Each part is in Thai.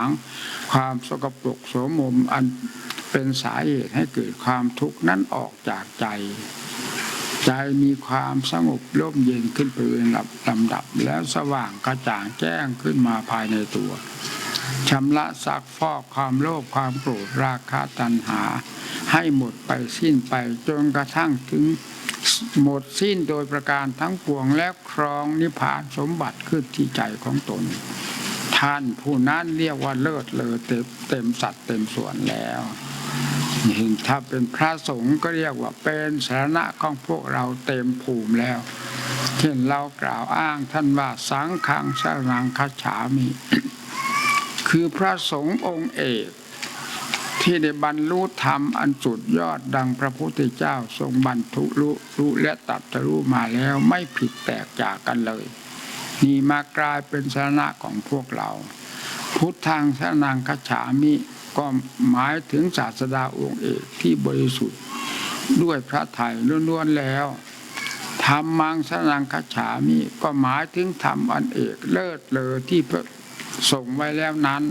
างความสกปรกโสมมอันเป็นสาเหตุให้เกิดความทุกข์นั้นออกจากใจ ใจมีความสงบร่มเย็นขึ้นไปเป็นลำลำดับ แล้วสว่างกระจ่างแจ้งขึ้นมาภายในตัวชำระซักฟอกความโลภความโกรธราคะตัณหา ให้หมดไปสิ้นไปจนกระทั่งถึงหมดสิ้นโดยประการทั้งปวงและครองนิพพานสมบัติขึ้นที่ใจของตน ท่านผู้นั้นเรียกว่าเลิศเลอเต็มเต็มสัดเต็มส่วนแล้วถ้าเป็นพระสงฆ์ก็เรียกว่าเป็นสาระของพวกเราเต็มภูมิแล้ว เช่นเรากล่าวอ้างท่านว่าสังฆังสรังคัจฉามิ คือพระสงฆ์องค์เอกที่ได้บรรลุธรรมอันสุดยอดดังพระพุทธเจ้าทรงบรรทุรู้รู้และตัดรู้มาแล้วไม่ผิดแตกจากกันเลย นี่มากลายเป็นสาระของพวกเรา พุทธังสนังคฉามิก็หมายถึงศาสดาองค์เอกที่บริสุทธิ์ ด้วยพระไถ่ล้วนๆแล้วธรรมังสนังคฉามิก็หมายถึงธรรมอันเอกเลิศเลอที่พระส่งไว้แล้วนั้น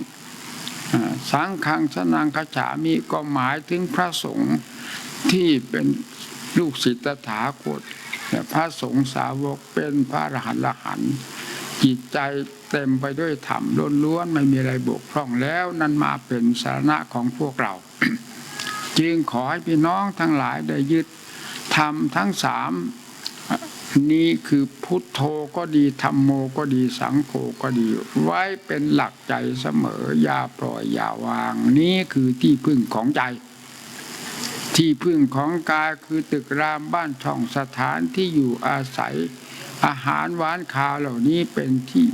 สังฆังสนังคฉามิก็หมายถึงพระสงฆ์ที่เป็นลูกศิษย์ตถาคตแลพระสงฆ์สาวกเป็นพระอรหันต์ จิตใจเต็มไปด้วยธรรมล้วนๆไม่มีอะไรบกพร่องแล้วนั่นมาเป็นสาระของพวกเรา จึงขอให้พี่น้องทั้งหลายได้ยึดธรรมทั้งสามนี้คือพุทโธก็ดีธรรมโมก็ดีสังโฆก็ดี ไว้เป็นหลักใจเสมออย่าปล่อยอย่าวาง นี้คือที่พึ่งของใจ ที่พึ่งของกายคือตึกรามบ้านช่องสถานที่อยู่อาศัย อาหารหวานข้าวเหล่านี้เป็นที่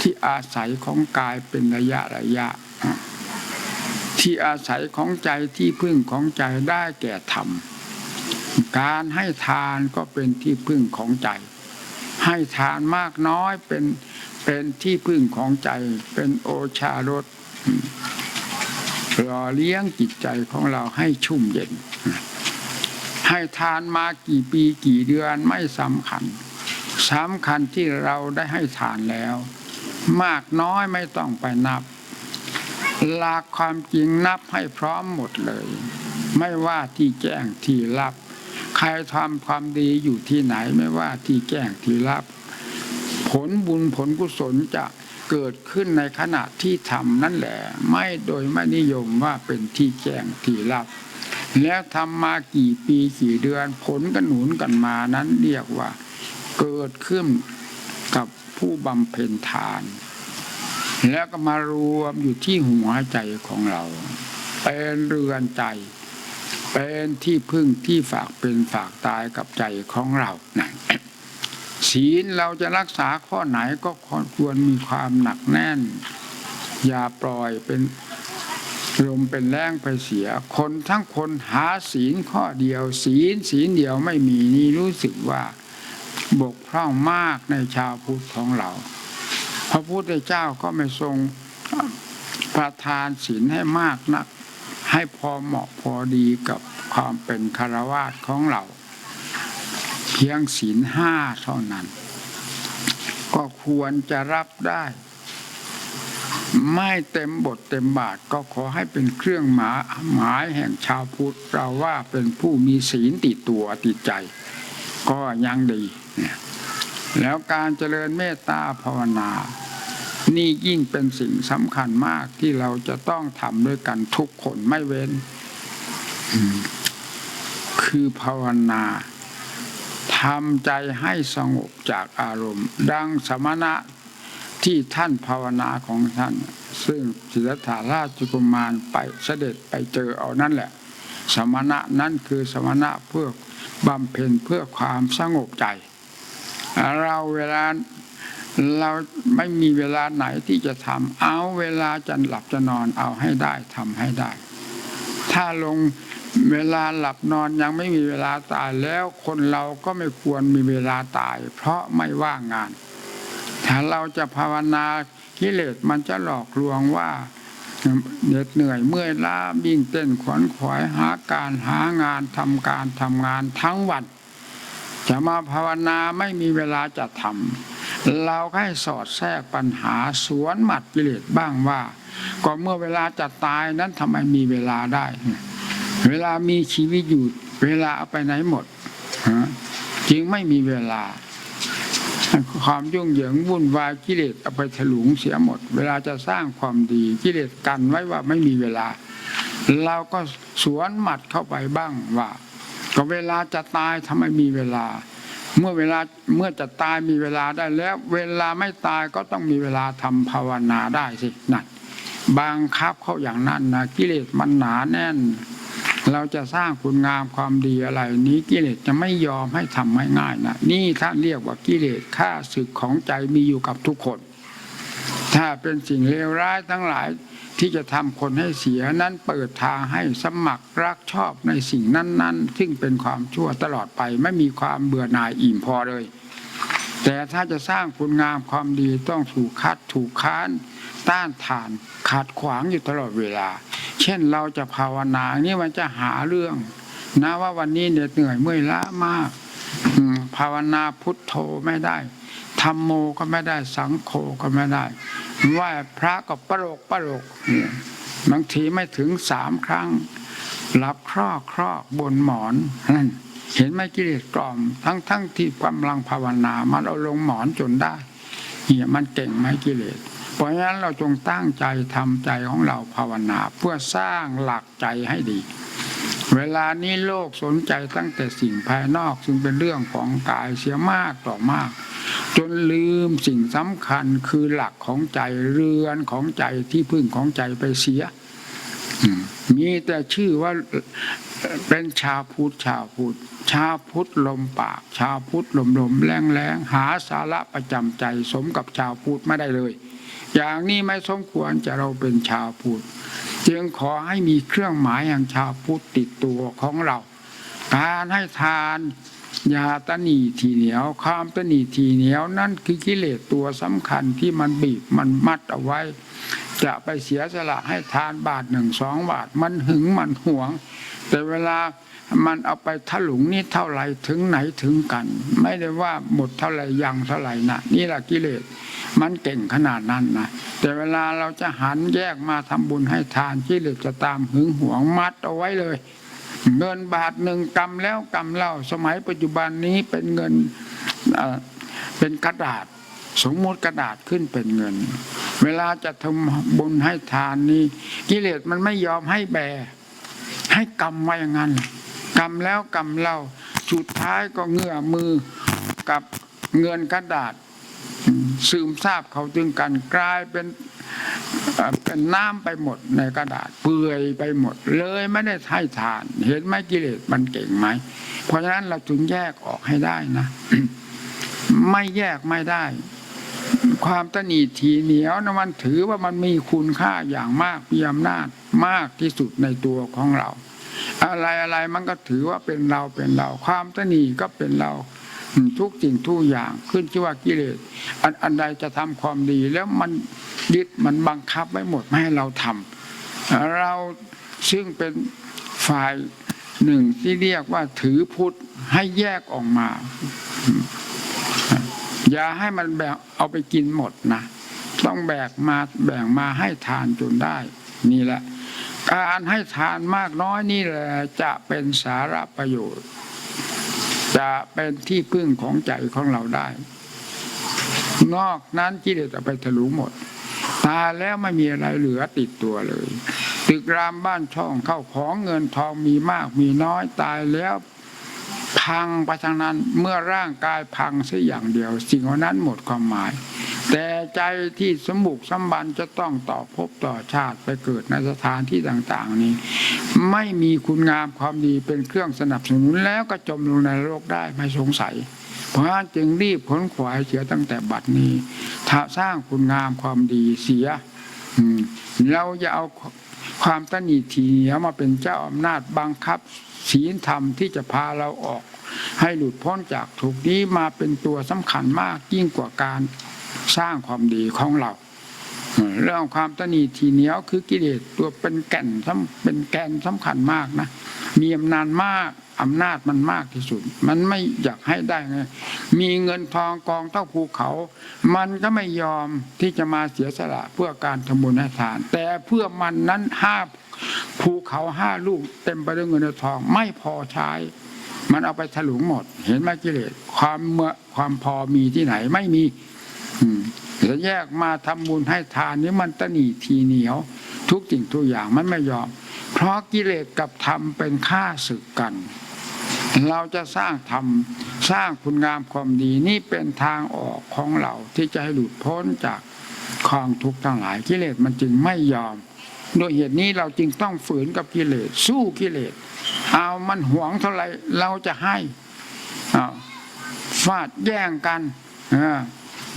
ที่อาศัยของกายเป็นระยะระยะ ที่อาศัยของใจที่พึ่งของใจได้แก่ธรรมการให้ทานก็เป็นที่พึ่งของใจ ให้ทานมากน้อยเป็นเป็นที่พึ่งของใจ เป็นโอชารสหล่อเลี้ยงจิตใจของเราให้ชุ่มเย็น ให้ทานมากี่ปีกี่เดือนไม่สำคัญ สำคัญที่เราได้ให้ทานแล้ว มากน้อยไม่ต้องไปนับ หลักความจริงนับให้พร้อมหมดเลย ไม่ว่าที่แจ้งที่รับ ใครทำความดีอยู่ที่ไหนไม่ว่าที่แจ้งที่รับ ผลบุญผลกุศลจะเกิดขึ้นในขณะที่ทำนั่นแหละ ไม่โดยไม่นิยมว่าเป็นที่แจ้งที่รับ แล้วทำมากี่ปีกี่เดือน ผลกันหนุนกันมานั้นเรียกว่า เกิดขึ้นกับผู้บำเพ็ญทาน แล้วก็มารวมอยู่ที่หัวใจของเรา เป็นเรือนใจ เป็นที่พึ่งที่ฝากเป็นฝากตายกับใจของเรานะศีลเราจะรักษาข้อไหนก็ควรมีความหนักแน่น อย่าปล่อยเป็นลมเป็นแรงไปเสีย คนทั้งคนหาศีลข้อเดียว ศีลศีลเดียวไม่มีนี่รู้สึกว่า บกพร่องมากในชาวพุทธของเรา พระพุทธเจ้าก็ไม่ทรงประทานศีลให้มากนัก ให้พอเหมาะพอดีกับความเป็นคารวาสของเรา เพียงศีลห้าเท่านั้น ก็ควรจะรับได้ ไม่เต็มบทเต็มบาทก็ขอให้เป็นเครื่องหมายหมายแห่งชาวพุทธเราว่าเป็นผู้มีศีลติดตัวติดใจ ก็ยังดีเนี่ยแล้วการเจริญเมตตาภาวนา นี่ยิ่งเป็นสิ่งสำคัญมากที่เราจะต้องทำด้วยกันทุกคนไม่เว้น คือภาวนาทำใจให้สงบจากอารมณ์ ดังสมณะที่ท่านภาวนาของท่าน ซึ่งศิลธาราชกุมารไปเสด็จไปเจอเอานั่นแหละ สมณะนั้นคือสมณะเพื่อบำเพ็ญเพื่อความสงบใจ เราเวลาเราไม่มีเวลาไหนที่จะทำเอาเวลาจะหลับจะนอนเอาให้ได้ทำให้ได้ ถ้าลงเวลาหลับนอนยังไม่มีเวลาตายแล้วคนเราก็ไม่ควรมีเวลาตาย เพราะไม่ว่างงาน ถ้าเราจะภาวนากิเลสมันจะหลอกลวงว่า เหน็ดเหนื่อยเมื่อยล้าบิ่งเต้นขวนขวายหาการหางานทำการทำงานทั้งวันจะมาภาวนาไม่มีเวลาจะทำเราให้สอดแทรกปัญหาสวนหมัดกิเลสบ้างว่าก็เมื่อเวลาจะตายนั้นทำไมมีเวลาได้ เวลามีชีวิตอยู่ เวลาเอาไปไหนหมดจึงไม่มีเวลา ความยุ่งเหยิงวุ่นวายกิเลสเอาไปถลุงเสียหมด เวลาจะสร้างความดีกิเลสกันไว้ว่าไม่มีเวลา เราก็สวนหมัดเข้าไปบ้างว่า ก็เวลาจะตายทำไมมีเวลา เมื่อเวลาเมื่อจะตายมีเวลาได้แล้ว เวลาไม่ตายก็ต้องมีเวลาทำภาวนาได้สินั่นบังคับเขาอย่างนั้นนะกิเลสมันหนาแน่น เราจะสร้างคุณงามความดีอะไร นี้กิเลสจะไม่ยอมให้ทำง่ายๆนะนี่ท่านเรียกว่ากิเลสฆ่าศึกของใจมีอยู่กับทุกคน ถ้าเป็นสิ่งเลวร้ายทั้งหลายที่จะทำคนให้เสียนั้นเปิดทางให้สมัครรักชอบในสิ่งนั้น ๆ ซึ่งเป็นความชั่วตลอดไปไม่มีความเบื่อหน่ายอิ่มพอเลย แต่ถ้าจะสร้างคุณงามความดีต้องถูกคัดถูกค้าน ต้านทานขัดขวางอยู่ตลอดเวลา ช่นเราจะภาวนานี่มันจะหาเรื่อง นะว่าวันนี้เหน็ดเหนื่อยเมื่อยล้ามากภาวนาพุทโธไม่ได้ธรรมโมก็ไม่ได้สังโฆก็ไม่ได้ไหว่าพระก็ประโลกประโลกเนี่ยบางทีไม่ถึงสามครั้งหลับครอกครอกบนหมอนนั่นเห็นไหมกิเลสกล่อม ทั้งทั้งที่กำลังภาวนา มันเอาลงหมอนจนได้เนี่ยมันเก่งไหมกิเลส เพราะฉะนั้นเราจงตั้งใจทำใจของเราภาวนา เพื่อสร้างหลักใจให้ดี เวลานี้โลกสนใจตั้งแต่สิ่งภายนอกซึ่งเป็นเรื่องของกายเสียมากต่อมาก จนลืมสิ่งสำคัญคือหลักของใจเรือนของใจที่พึ่งของใจไปเสียมีแต่ชื่อว่าเป็นชาวพุทธชาวพุทธชาวพุทธลมปาก ชาวพุทธลมลมแรงแรงหาสาระประจำใจสมกับชาวพุทธไม่ได้เลย อย่างนี้ไม่สมควรจะเราเป็นชาวพุทธจึงขอให้มีเครื่องหมายแห่งชาวพุทธติดตัวของเรา การให้ทานยาตนีทีเหนียวความตนีทีเหนียวนั่นคือกิเลสตัวสำคัญที่มันบีบมันมัดเอาไว้ จะไปเสียสละให้ทานบาทหนึ่งสองบาท มันหึงมันหวง แต่เวลามันเอาไปถลุงนี่เท่าไหร่ถึงไหนถึงกัน ไม่ได้ว่าหมดเท่าไหร่ยังเท่าไหร่นะนี่แหละกิเลส มันเก่งขนาดนั้นนะแต่เวลาเราจะหันแยกมาทำบุญให้ทานกิเลสจะตามหึงหวงมัดเอาไว้เลย เงินบาทหนึ่งกำแล้วกำเล่าสมัยปัจจุบันนี้เป็นเงินเป็นกระดาษสมมติกระดาษขึ้นเป็นเงิน เวลาจะทำบุญให้ทานนี้ กิเลสมันไม่ยอมให้แบ ให้กำไว้อย่างนั้นกำแล้วกำเล่าสุดท้ายก็เงื่อมือกับเงินกระดาษ ซึมซาบเขาจึงกันกลายเป็นเอ่อเป็นน้ำไปหมดในกระดาษเปื่อยไปหมด เลยไม่ได้ให้ทาน เห็นไหมกิเลสมันเก่งไหมเพราะฉะนั้นเราถึงแยกออกให้ได้นะ ไม่แยกไม่ได้ ความตนีทีเหนียวนะมันถือว่ามันมีคุณค่าอย่างมากมีอำนาจมากที่สุดในตัวของเรา อะไรอะไรมันก็ถือว่าเป็นเราเป็นเรา ความตนีก็เป็นเรา ทุกสิ่งทุกอย่างขึ้นชื่อว่ากิเลสอันอันใดจะทำความดีแล้วมันยึดมันบังคับไว้หมดไม่ให้เราทำเราซึ่งเป็นฝ่ายหนึ่งที่เรียกว่าถือพุทธให้แยกออกมา อย่าให้มันแบกเอาไปกินหมดนะต้องแบกมาแบ่งมาให้ทานจนได้ นี่แหละ การให้ทานมากน้อยนี่แหละจะเป็นสาระประโยชน์ จะเป็นที่พึ่งของใจของเราได้ นอกนั้นกิเลสจะไปทะลุหมด ตายแล้วไม่มีอะไรเหลือติดตัวเลยตึกรามบ้านช่องเข้าของเงินทองมีมากมีน้อยตายแล้วพังไปทางนั้นเมื่อร่างกายพังเสียอย่างเดียว สิ่งว่านั้นหมดความหมาย แต่ใจที่สมบุกสมบันจะต้องต่อภพต่อชาติไปเกิดในสถานที่ต่างๆ นี้ ไม่มีคุณงามความดีเป็นเครื่องสนับสนุนแล้วก็จมลงในโลกได้ไม่สงสัย เพราะนั้นจึงรีบขนขวายเสียตั้งแต่บัดนี้ถ้าสร้างคุณงามความดีเสียเราจะเอาความตนีทีเหนียวมาเป็นเจ้าอำนาจบังคับศีลธรรมที่จะพาเราออก ให้หลุดพ้นจากทุกนี้มาเป็นตัวสำคัญมากยิ่งกว่าการ สร้างความดีของเรา เรื่องความตนีทีเหนียวคือกิเลสตัวเป็นแก่นสำเป็นแกนสำคัญมากนะ มีอำนาจมากอำนาจมันมากที่สุด มันไม่อยากให้ได้ไงมีเงินทองกองเท่าภูเขา มันก็ไม่ยอมที่จะมาเสียสละเพื่อการทำบุญให้ทาน แต่เพื่อมันนั้นห้าภูเขาห้าลูกเต็มไปด้วยเงินทองไม่พอใช้ มันเอาไปถลุงหมด เห็นไหมกิเลสความเมื่อความพอมีที่ไหนไม่มี จะแยกมาทำบุญให้ทานนี่มันตะหนีทีเหนียว ทุกสิ่งทุกอย่างมันไม่ยอม เพราะกิเลสกับธรรมเป็นข้าศึกกัน เราจะสร้างธรรมสร้างคุณงามความดีนี่เป็นทางออกของเราที่จะให้หลุดพ้นจากความทุกข์ทั้งหลายกิเลสมันจึงไม่ยอมโดยเหตุนี้เราจึงต้องฝืนกับกิเลสสู้กิเลสเอามันหวงเท่าไหร่เราจะให้ฟาดแย่งกันอ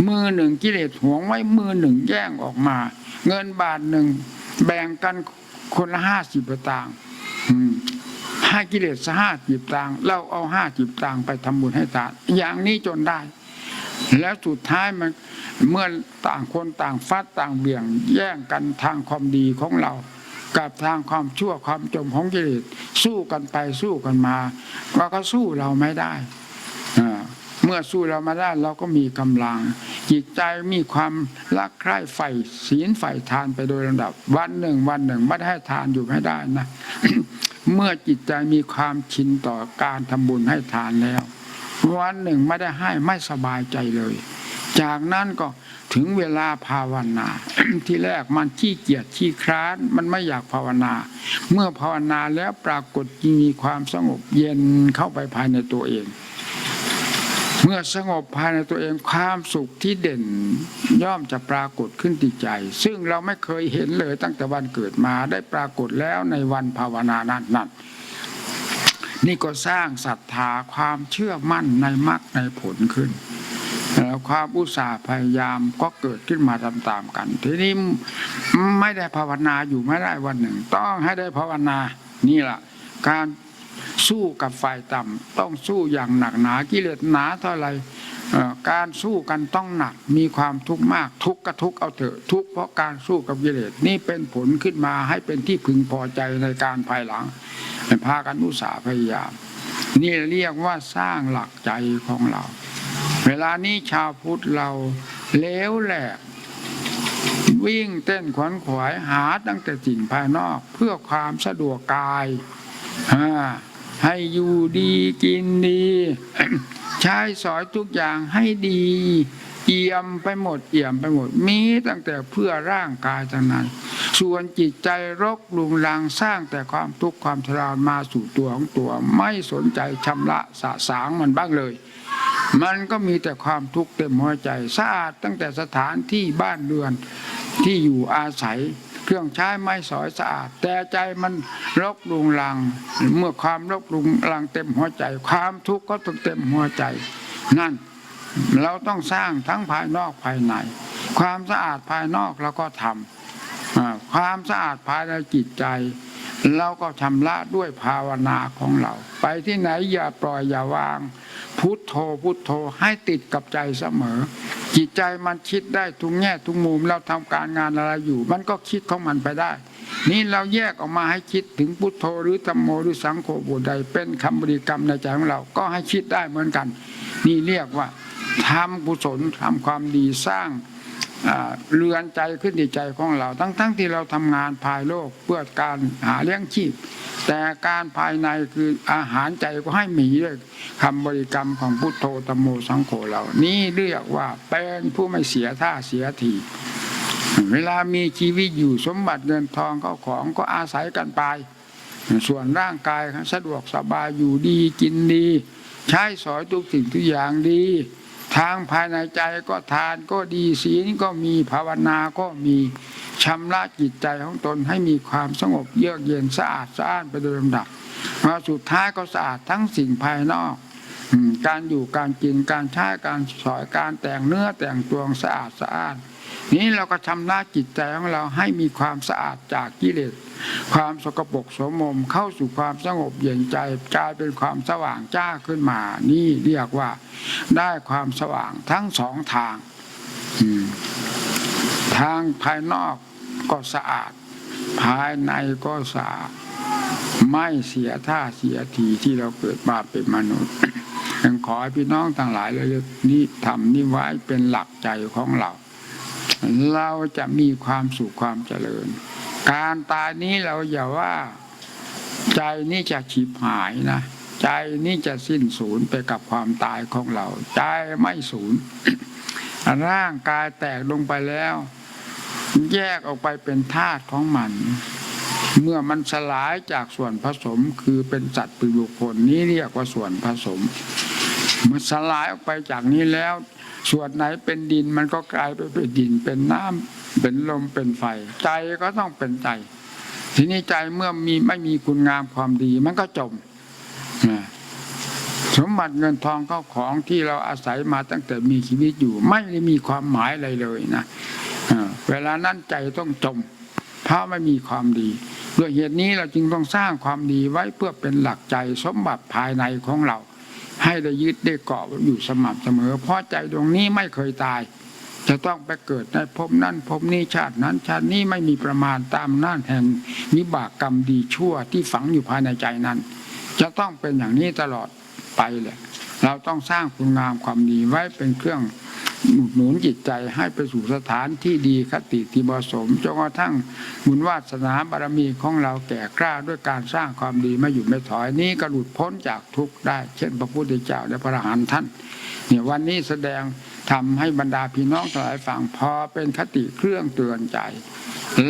มือหนึ่งกิเลสหวงไว้มือหนึ่งแย่งออกมา เงินบาทหนึ่งแบ่งกันคนละห้าสิบตังค์ให้กิเลสห้าสิบตังค์เราเอาห้าสิบตังค์ไปทำบุญให้ทานอย่างนี้จนได้ แล้วสุดท้ายมันเมื่อต่างคนต่างฟัดต่างเบี่ยง แย่งกันทางความดีของเรากับทางความชั่วความจมของกิเลสสู้กันไปสู้กันมาเราก็สู้เราไม่ได้ เมื่อสู้เรามาได้เราก็มีกำลัง จิตใจมีความรักใคร่ใฝ่ศีลใฝ่ทานไปโดยลำดับ วันหนึ่ง วันหนึ่งไม่ได้ให้ทานอยู่ไม่ได้นะเมื่อจิตใจมีความชินต่อการทำบุญให้ทานแล้ว วันหนึ่งไม่ได้ให้ไม่สบายใจเลย จากนั้นก็ถึงเวลาภาวนา ที่แรกมันขี้เกียจขี้คร้านมันไม่อยากภาวนา เมื่อภาวนาแล้วปรากฏมีความสงบเย็นเข้าไปภายในตัวเอง มื่อสงบภายในตัวเองความสุขที่เด่นย่อมจะปรากฏขึ้นที่ใจ ซึ่งเราไม่เคยเห็นเลยตั้งแต่วันเกิดมาได้ปรากฏแล้วในวันภาวนานั้นนั่นนี่ก็สร้างศรัทธาความเชื่อมั่นในมรรคในผลขึ้นแล้วความอุตสาห์พยายามก็เกิดขึ้นมาตามๆกัน ทีนี้ไม่ได้ภาวนาอยู่ไม่ได้วันหนึ่ง ต้องให้ได้ภาวนานี่แหละการ สู้กับฝ่ายต่ำต้องสู้อย่างหนักหนากิเลสหนาเท่าไรการสู้กันต้องหนักมีความทุกข์มากทุกข์ก็ทุกข์เอาเถอะทุกข์เพราะการสู้กับกิเลสนี่เป็นผลขึ้นมาให้เป็นที่พึงพอใจในการภายหลังพากันอุตสาห์พยายาม นี่เรียกว่าสร้างหลักใจของเรา เวลานี้ชาวพุทธเราเลวแหลกวิ่งเต้นขวนขวายหาตั้งแต่สิ่งภายนอกเพื่อความสะดวกกาย อ่าให้อยู่ดีกินดี ใช้สอยทุกอย่างให้ดี เอี่ยมไปหมด เอี่ยมไปหมด มีตั้งแต่เพื่อร่างกายทั้งนั้น ส่วนจิตใจรกลุงลังสร้างแต่ความทุกข์ความทรมานมาสู่ตัวของตัว ไม่สนใจชำระสะสางมันบ้างเลย มันก็มีแต่ความทุกข์เต็มหัวใจสะอาดตั้งแต่สถานที่บ้านเรือนที่อยู่อาศัย เครื่องใช้ไม้สอยสะอาด แต่ใจมันรกลุงลัง เมื่อความรกลุงลังเต็มหัวใจ ความทุกข์ก็ต้องเต็มหัวใจ นั่นเราต้องสร้างทั้งภายนอกภายใน ความสะอาดภายนอกเราก็ทำอ่าความสะอาดภายในจิตใจ เราก็ชำระด้วยภาวนาของเรา ไปที่ไหนอย่าปล่อยอย่าวาง พุทโธพุทโธให้ติดกับใจเสมอ จิตใจมันคิดได้ทุกแง่ทุกมุมเราทำการงานอะไรอยู่ มันก็คิดของมันไปได้ นี่เราแยกออกมาให้คิดถึงพุทโธหรือธรรมโมหรือสังโฆบุใดเป็นคำบริกรรมในใจของเราก็ให้คิดได้เหมือนกัน นี่เรียกว่าทำกุศลทำความดีสร้าง เรือนใจขึ้นในใจของเรา ทั้งๆทที่เราทำงานภายโลกเพื่อการหาเลี้ยงชีพ แต่การภายในคืออาหารใจก็ให้มีด้วยคำบริกรรมของพุทโธธรรมโมสังโฆเรา นี่เรียกว่าเป็นผู้ไม่เสียท่าเสียทีเวลามีชีวิตอยู่สมบัติเงินทองเข้าของก็อาศัยกันไป ส่วนร่างกายสะดวกสบายอยู่ดีกินดี ใช้สอยทุกสิ่งทุกอย่างดี ทางภายในใจก็ทานก็ดีศีลก็มีภาวนาก็มีชำระจิตใจของตนให้มีความสงบเยือกเย็นสะอาดสะอ้านไปโดยลำดับมาสุดท้ายก็สะอาดทั้งสิ่งภายนอก การอยู่การกินการใช้การสอยการแต่งเนื้อแต่งตัวสะอาดสะอ้าน นี้เราก็ชำระจิตใจของเราให้มีความสะอาดจากกิเลสความสกปรกโสมมเข้าสู่ความสงบเย็นใจกลายเป็นความสว่างจ้าขึ้นมา นี่เรียกว่าได้ความสว่างทั้งสองทางทางภายนอกก็สะอาด ภายในก็สะอาดไม่เสียท่าเสียทีที่เราเกิดมาเป็นมนุษย์ยังขอให้พี่น้องต่างหลายระลึกนี้ทำนี่ไว้เป็นหลักใจของเรา เราจะมีความสุขความเจริญ การตายนี้เราอย่าว่า ใจนี่จะฉิบหายนะ ใจนี่จะสิ้นสูญไปกับความตายของเรา ใจไม่สูญร่างกายแตกลงไปแล้ว แยกออกไปเป็นธาตุของมัน เมื่อมันสลายจากส่วนผสมคือเป็นสัตว์ป็นบุคคลนี้เรียกว่าส่วนผสมมื่อสลายออกไปจากนี้แล้ว ส่วนไหนเป็นดินมันก็กลายไปเป็นดิน เป็นน้ำเป็นลมเป็นไฟ ใจก็ต้องเป็นใจ ทีนี้ใจเมื่อมีไม่มีคุณงามความดี มันก็จมสมบัติเงินทองเข้าของที่เราอาศัยมาตั้งแต่มีชีวิตอยู่ ไม่ได้มีความหมายอะไรเลยนะเวลานั้นใจต้องจม เพราะไม่มีความดีด้วยเหตุนี้เราจึงต้องสร้างความดีไว้เพื่อเป็นหลักใจสมบัติภายในของเรา ให้ได้ยึดได้เกาะอยู่สม่ำเสมอ เพราะใจดวงนี้ไม่เคยตาย จะต้องไปเกิดในภพนั้นภพนี้ชาตินั้น ชาตินี้ไม่มีประมาณตามน่านแห่งวิบากกรรมดีชั่วที่ฝังอยู่ภายในใจนั้น จะต้องเป็นอย่างนี้ตลอดไปเลยเราต้องสร้างคุณงามความดีไว้เป็นเครื่อง หนุนหนุนจิตใจให้ไปสู่สถานที่ดีคติที่เหมาะสมจนกระทั่งบุญวาสนาบารมีของเราแก่กล้าด้วยการสร้างความดีไม่หยุดไม่ถอยนี้ก็หลุดพ้นจากทุกข์ได้ เช่นพระพุทธเจ้าและพระอรหันต์ท่านเนี่ยวันนี้แสดงทำให้บรรดาพี่น้องทั้งหลายฟังพอเป็นคติเครื่องเตือนใจ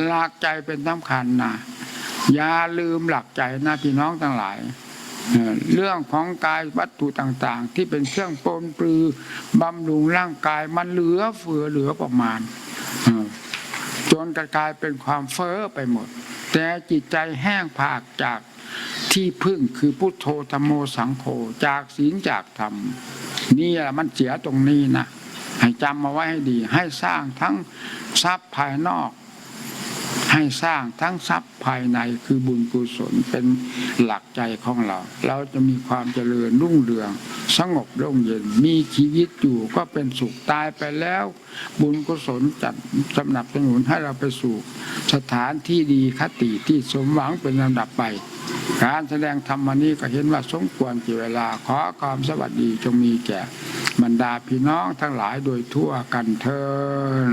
หลักใจเป็นสำคัญนะอย่าลืมหลักใจนะพี่น้องทั้งหลาย เรื่องของกายวัตถุต่างๆ ที่เป็นเครื่องปนปรือบำรุงร่างกายมันเหลือเฟือเหลือประมาณจนกายเป็นความเฟ้อไปหมด แต่จิตใจแห้งผากจากที่พึ่งคือพุทโธธรรมโมสังโฆจากศีลจากธรรม นี่แหละมันเสียตรงนี้นะให้จำมาไว้ให้ดี ให้สร้างทั้งทรัพย์ภายนอก ให้สร้างทั้งทรัพย์ภายในคือบุญกุศลเป็นหลักใจของเรา เราจะมีความเจริญรุ่งเรือง สงบร่มเย็นมีชีวิตอยู่ก็เป็นสุขตายไปแล้ว บุญกุศลจัดสำหนับสนุนให้เราไปสู่ สถานที่ดีคติที่สมหวังเป็นลำดับไป การแสดงธรรมนี้ก็เห็นว่าสมควรกี่เวลาขอความสวัสดีจงมีแก่บรรดาพี่น้องทั้งหลายโดยทั่วกันเทิน